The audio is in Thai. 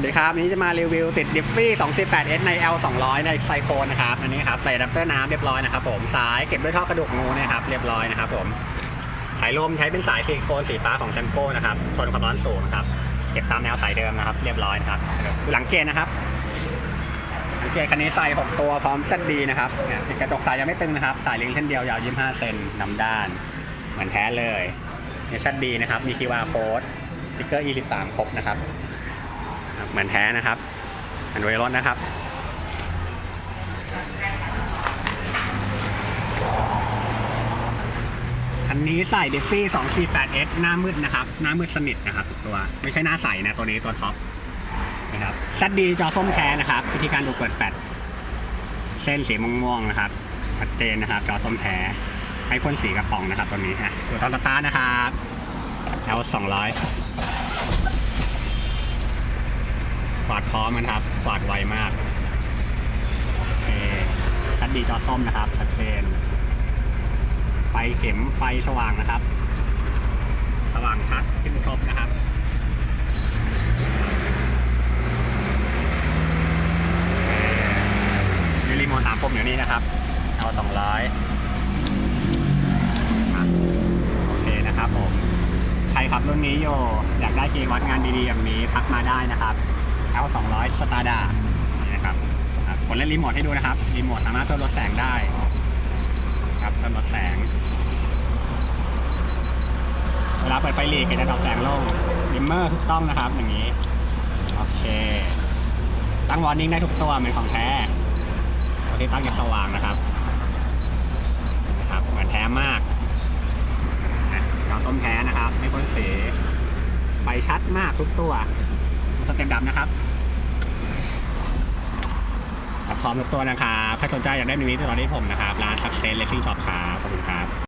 สวัสดีครับวันนี้จะมารีวิวติดดิฟฟี่ 248S ใน L 200ในไซโคนนะครับ อันนี้ครับใส่อะแดปเตอร์น้ำเรียบร้อยนะครับผม สายเก็บด้วยท่อกระดูกงูนะครับ เรียบร้อยนะครับผม สายลมใช้เป็นสายซิลิโคนสีฟ้าของแชมโก้นะครับ ทนความร้อนสูงครับ เก็บตามแนวสายเดิมนะครับ เรียบร้อยนะครับหลังเกณฑ์นะครับหลังเกณฑ์คันนี้ใส่ 6 ตัวพร้อมเซตดีนะครับกระจกสายยังไม่ตึงนะครับ สายลิงเส้นเดียวยาว 25 เซนนำด้าน เหมือนแท้เลยเนี่ยเซตดีนะครับ มี QR code สติ๊กเกอร์ E13 ครบนะครับ เหมือนแท้นะครับอันไวรถนะครับอันนี้ใส่เดฟฟี่2 8 s หน้ามืดนะครับ หน้ามืดสนิทนะครับตัว ไม่ใช่หน้าใสนะตัวนี้ตัวท็อปนะครับซัดดีจอส้มแท้นะครับวิธีการดูเปิดแฟลชเส้นสีม่วงๆนะครับ ชัดเจนนะครับ จอส้มแท้ให้พ่นสีกระป๋องนะครับตัวนี้ฮะตัวตอนสตาร์ทนะครับ L 200 ฝาดพร้อมนะครับฝาดไวมากชัดดีจอส้มนะครับ ชัดเจน ไฟเข็มไฟสว่างนะครับ สว่างชัดขึ้นครบนะครับโอเคมีรีโมทสามปุ่มอยู่นี่นะครับเอาสองร้อยโอเคนะครับผม ใครขับรุ่นนี้อยู่อยากได้เกวัดงานดีๆอย่างนี้ทักมาได้นะครับ L 200 s t a r d a นี่นะครับครับผมเล่นรีโมทให้ดูนะครับ รีโมทสามารถเพิ่มลดแสงได้ ครับเพิ่มลดแสง เวลาเปิดไฟหลีกก็จะดรอปแสงลงดิมเมอร์ถูกต้องนะครับ อย่างนี้ โอเค ตั้งวอร์นิ่งได้ทุกตัวเหมือนของแท้ตัวที่ตั้งจะสว่างนะครับนะครับเหมือนแท้มากนะจอส้มแท้นะครับ ไม่พ่นสีไฟชัดมากทุกตัว สเต็ปดำนะครับพร้อมทุกตัวนะครับใครสนใจอยากได้มินิติดต่อที่ผมนะครับ ร้านซักเซนเลสซิ่งช็อปครับขอบคุณครับ